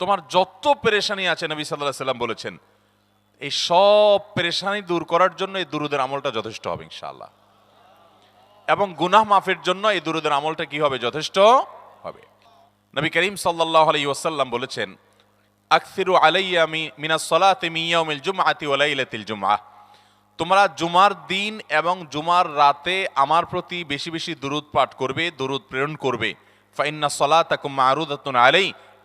তোমার যত পেরেশানি আছে নবী সাল্লাহ সাল্লাম বলেছেন, এই সব পেরেশানি দূর করার জন্য এই দুরুদের আমলটা যথেষ্ট হবে ইনশাআল্লাহ। এবং গুনাহ মাফের জন্য এই দুরুদের আমলটা কি হবে? যথেষ্ট হবে। নবী করিম সাল্লাহ আলী ওয়াসাল্লাম বলেছেন, আকসিরু আলাইয়া মি, মিনাস সলাতে মিয়াউমিল জুমআতি ওয়া লাইলাতিল জুমআহ তোমরা জুমার দিন এবং জুমার রাতে আমার প্রতি বেশি বেশি দুরুদ পাঠ করবে, দুরুদ প্রেরণ করবে। ফাইন্না সলাতাকুম মারুদাতুন আলাই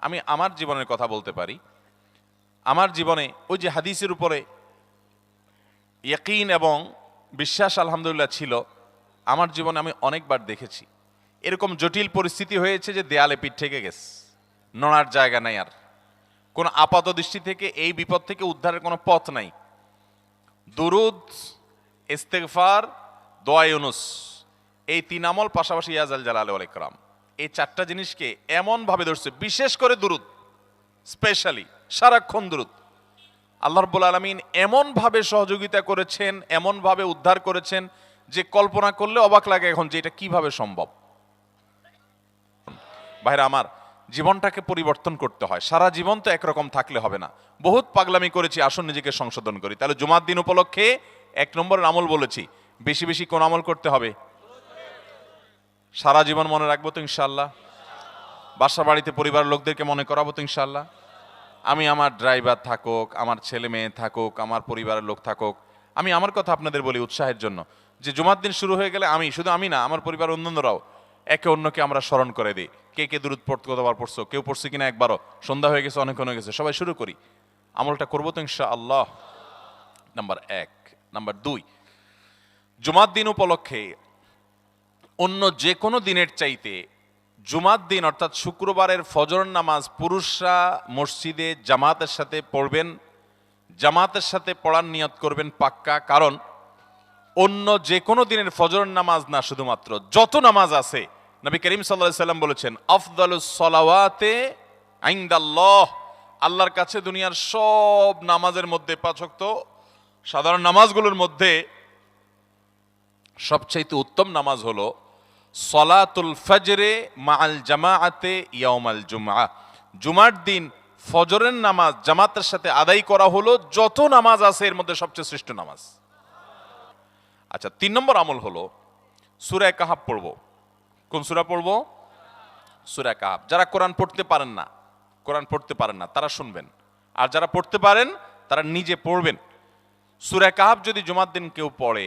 আমি আমার জীবনের কথা বলতে পারি। আমার জীবনে ওই যে হাদিসের উপরে ইয়াকিন এবং বিশ্বাস আলহামদুলিল্লাহ ছিল, আমার জীবনে আমি অনেকবার দেখেছি। এরকম জটিল পরিস্থিতি হয়েছে যে দেয়ালে পিঠ থেকে গেছে। নড়ার জায়গা নাই আর। কোনো আপাত দৃষ্টি থেকে এই বিপদ থেকে উদ্ধারের কোনো পথ নাই। দুরুদ, ইস্তেগফার, দোয়া ইউনুস, এই তিন আমল পাশাপাশি ইয়াজাল জালাল আলাইকরাম এই চারটা জিনিসকে এমনভাবে ধরছে, বিশেষ করে দুরুদ স্পেশালি সারাক্ষণ দুরুদ। আল্লাহ রব্বুল আলমিন এমনভাবে সহযোগিতা করেছেন, এমনভাবে উদ্ধার করেছেন যে কল্পনা করলে অবাক লাগে এখন যে এটা কীভাবে সম্ভব। ভাইরা, আমার জীবনটাকে পরিবর্তন করতে হয়। সারা জীবন তো একরকম থাকলে হবে না। বহুত পাগলামি করেছি, আসুন নিজেকে সংশোধন করি। তাহলে জুমার দিন উপলক্ষে এক নম্বরের আমল বলেছি, বেশি বেশি কোন আমল করতে হবে? সারা জীবন মনে রাখব তো ইনশাল্লাহ বাসা বাড়িতে পরিবারের লোকদেরকে মনে করাবো তো ইনশাল্লাহ আমি আমার ড্রাইভার থাকুক, আমার ছেলে মেয়ে থাকুক, আমার পরিবারের লোক থাকুক, আমি আমার কথা আপনাদের বলি উৎসাহের জন্য। যে জুমার দিন শুরু হয়ে গেলে আমি, শুধু আমি না, আমার পরিবার অন্যান্যরাও একে অন্যকে আমরা স্মরণ করে দিই। কে কে দূরত পড়তে কতবার পড়ছো, কেউ পড়ছে কিনা একবারও, সন্ধ্যা হয়ে গেছে, অনেকক্ষণ হয়ে গেছে, সবাই শুরু করি। আমলটা করব তো ইনশা আল্লাহ নাম্বার এক, নাম্বার দুই, জুমার দিন উপলক্ষে অন্য যে কোনো দিনের চাইতে জুমার দিন, অর্থাৎ শুক্রবারের ফজর নামাজ পুরুষরা মসজিদে জামাতের সাথে পড়বেন। জামাতের সাথে পড়ার নিয়ত করবেন পাক্কা, কারণ অন্য যে কোনো দিনের ফজর নামাজ না শুধুমাত্র, যত নামাজ আছে, নবী করিম সাল্লাহ সাল্লাম বলেছেন আফদাল সলাওয়াতে আইন্দাল্লাহ। আল্লাহর কাছে দুনিয়ার সব নামাজের মধ্যে পাচক সাধারণ নামাজগুলোর মধ্যে সবচাইতে উত্তম নামাজ হলো সলাতুল ফজরে মাআল জামাআতে ইয়াউমাল জুমআ। জুমার দিন ফজরের নামাজ জামাতের সাথে আদায় করা হলো, যত নামাজ আছে এর মধ্যে সবচেয়ে শ্রেষ্ঠ নামাজ। আচ্ছা তিন নম্বর আমল হলো সুরায় কাহাব পড়ব। কোন সুরা পড়ব? সুরা কাহাব যারা কোরআন পড়তে পারেন না, কোরআন পড়তে পারেন না, তারা শুনবেন। আর যারা পড়তে পারেন, তারা নিজে পড়বেন। সুরা কাহাব যদি জুমার দিন কেউ পড়ে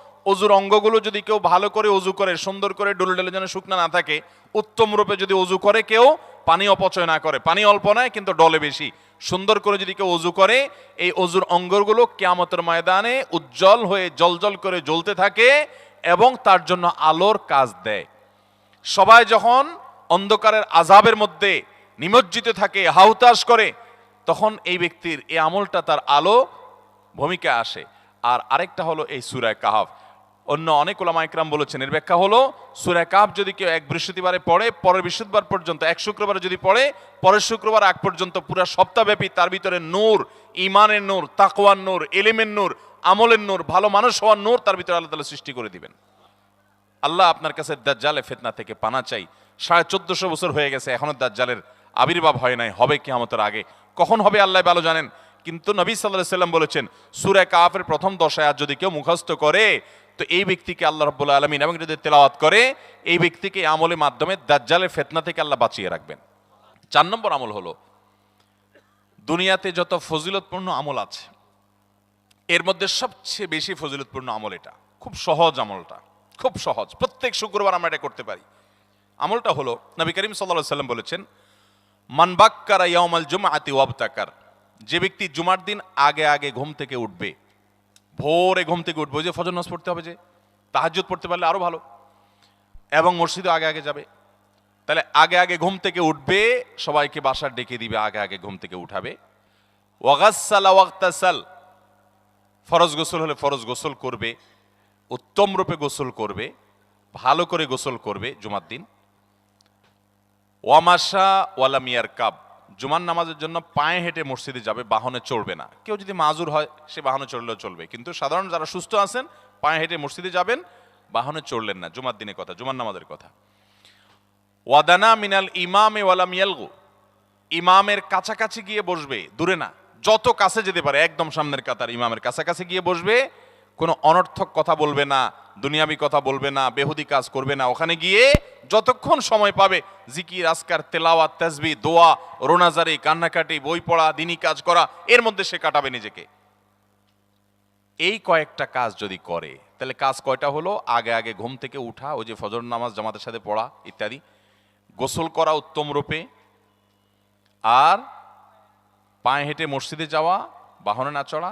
অজুর অঙ্গগুলো যদি কেউ ভালো করে অজু করে, সুন্দর করে ডলে ডলে যেন শুকনা না থাকে, উত্তম রূপে যদি অজু করে, কেউ পানি অপচয় না করে। পানি অল্প নয়, কিন্তু ডলে বেশি। সুন্দর করে যদি কেউ অজু করে, এই অজুর অঙ্গগুলো কেয়ামতের ময়দানে উজ্জ্বল হয়ে জলজল করে জ্বলতে থাকে এবং তার জন্য আলোর কাজ দেয়। সবাই যখন অন্ধকারের আজাবের মধ্যে নিমজ্জিত থাকে হাউতাস করে, তখন এই ব্যক্তির এই আমলটা তার আলো ভূমিকা আসে। আর আরেকটা হলো এই সুরায় কাহাফ। অন্য অনেক ওলামা ইকরাম বলেছেন। এর ব্যাখ্যা হলো সুরায় কাহাফ যদি কেউ এক বৃহস্পতিবারে পড়ে, পরের বৃহস্পতিবার পর্যন্ত, এক শুক্রবারে যদি পড়ে, পরের শুক্রবার আগ পর্যন্ত পুরো সপ্তাহব্যাপী তার ভিতরে নূর ইমানের নূর, তাকওয়ার নূর, এলিমের নূর, আমলের নূর, ভালো মানুষ হওয়ার নূর তার ভিতরে আল্লাহ তাআলা সৃষ্টি করে দিবেন। আল্লাহ আপনার কাছে দাজ্জালে ফেতনা থেকে পানা চাই। সাড়ে চোদ্দশো বছর হয়ে গেছে, এখনও দাজ্জালের আবির্ভাব হয় নাই, হবে কিয়ামতের আগে। কখন হবে আল্লাহ ভালো জানেন? কিন্তু নবী সাল্লাহ সাল্লাম বলেছেন, সুরে কাফের প্রথম দশায় যদি কেউ মুখস্থ করে তো এই ব্যক্তিকে আল্লাহ রব্বুল্লা আলমিন এবং যদি তেলাওয়াত করে, এই ব্যক্তিকে আমলের মাধ্যমে দাজ্জালের ফেতনা থেকে আল্লাহ বাঁচিয়ে রাখবেন। চার নম্বর আমল হলো, দুনিয়াতে যত ফজিলতপূর্ণ আমল আছে, এর মধ্যে সবচেয়ে বেশি ফজিলতপূর্ণ আমল এটা। খুব সহজ আমলটা, খুব সহজ। প্রত্যেক শুক্রবার আমরা এটা করতে পারি। আমলটা হলো, নবী করিম সাল্লাহ সাল্লাম বলেছেন মানবাক্কারা ইয়ামাল জুমা আতি ওয়াবতাকার যে ব্যক্তি জুমার দিন আগে আগে ঘুম থেকে উঠবে ভোরে ঘুম থেকে উঠবে যে ফজর নামাজ পড়তে হবে যে, তাহাজ্জুদ পড়তে পারলে আরও ভালো। এবং মসজিদে আগে আগে যাবে। তাহলে আগে আগে ঘুম থেকে উঠবে, সবাইকে বাসার ডেকে দিবে, আগে আগে ঘুম থেকে উঠাবে। ওয়াগাসালা ওয়াক্তাসাল ফরজ গোসল হলে ফরজ গোসল করবে, উত্তম রূপে গোসল করবে, ভালো করে গোসল করবে জুমার দিন। ওয়ামাশা ওয়ালামিয়ার কাব জুমার নামাজের জন্য পায়ে হেঁটে মসজিদে যাবে, বাহনে চড়বে না। কেউ যদি মাজুর হয়, সে বাহনে চড়লেও চলবে। কিন্তু সাধারণ যারা সুস্থ আছেন, পায়ে হেঁটে মসজিদে যাবেন, বাহনে চড়লেন না। জুমার দিনের কথা, জুমার নামাজের কথা। ওয়াদানা মিনাল ইমামে ওয়ালাম ইয়ালগু। ইমামের কাছাকাছি গিয়ে বসবে, দূরে না। যত কাছে যেতে পারে, একদম সামনের কাতার ইমামের কাছাকাছি গিয়ে বসবে কোনো অনর্থক কথা বলবে না, দুনিয়াবি কথা বলবে না, বেহুদি কাজ করবে না। ওখানে গিয়ে যতক্ষণ সময় পাবে, জিকির আসকার তেলাওয়া তেজবি, দোয়া, রোনাজারি, কান্নাকাটি, বই পড়া, দিনী কাজ করা, এর মধ্যে সে কাটাবে নিজেকে। এই কয়েকটা কাজ যদি করে, তাহলে কাজ কয়টা হলো? আগে আগে ঘুম থেকে উঠা, ওই যে ফজর নামাজ, জামাতের সাথে পড়া, ইত্যাদি। গোসল করা উত্তম রূপে। আর পায়ে হেঁটে মসজিদে যাওয়া, বাহনে না চড়া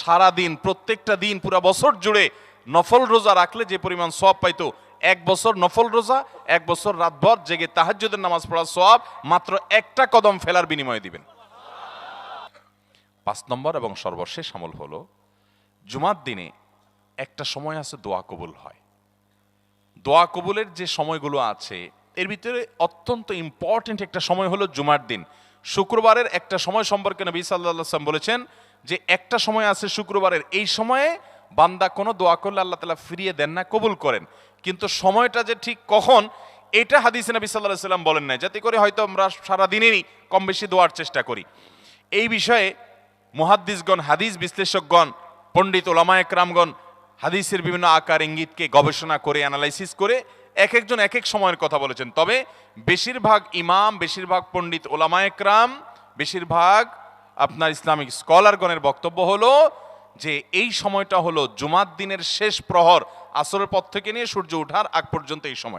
সারা দিন প্রত্যেকটা দিন, পুরো বছর জুড়ে নফল রোজা রাখলে যে পরিমাণ সব পাইতো, এক বছর নফল রোজা, এক বছর রাতভর জেগে তাহাজ্জুদের নামাজ পড়ার সব মাত্র একটা কদম ফেলার বিনিময়ে দিবেন। পাঁচ নম্বর এবং সর্বশেষ আমল হলো, জুমার দিনে একটা সময় আছে দোয়া কবুল হয়। দোয়া কবুলের যে সময়গুলো আছে, এর ভিতরে অত্যন্ত ইম্পর্টেন্ট একটা সময় হলো জুমার দিন। শুক্রবারের একটা সময় সম্পর্কে নবী সাল্লাহ বলেছেন যে একটা সময় আছে শুক্রবারের, এই সময়ে বান্দা কোনো দোয়া করলে আল্লাহ তালা ফিরিয়ে দেন না, কবুল করেন। কিন্তু সময়টা যে ঠিক কখন, এটা হাদিসে নবী সাল্লাহ সাল্লাম বলেন নাই। যাতে করে হয়তো আমরা সারাদিনেরই কম বেশি দোয়ার চেষ্টা করি। এই বিষয়ে মুহাদ্দিসগণ, হাদিস বিশ্লেষকগণ, পণ্ডিত ওলামা একরামগণ হাদিসের বিভিন্ন আকার, ইঙ্গিতকে গবেষণা করে অ্যানালাইসিস করে এক একজন এক এক সময়ের কথা বলেছেন। তবে বেশিরভাগ ইমাম, বেশিরভাগ পণ্ডিত ওলামা একরাম, বেশিরভাগ আপনার ইসলামিক স্কলারগণের বক্তব্য হলো যে এই সময়টা হলো জুমার দিনের শেষ প্রহর, আসরের পথ থেকে নিয়ে সূর্য ওঠার আগ পর্যন্ত এই সময়।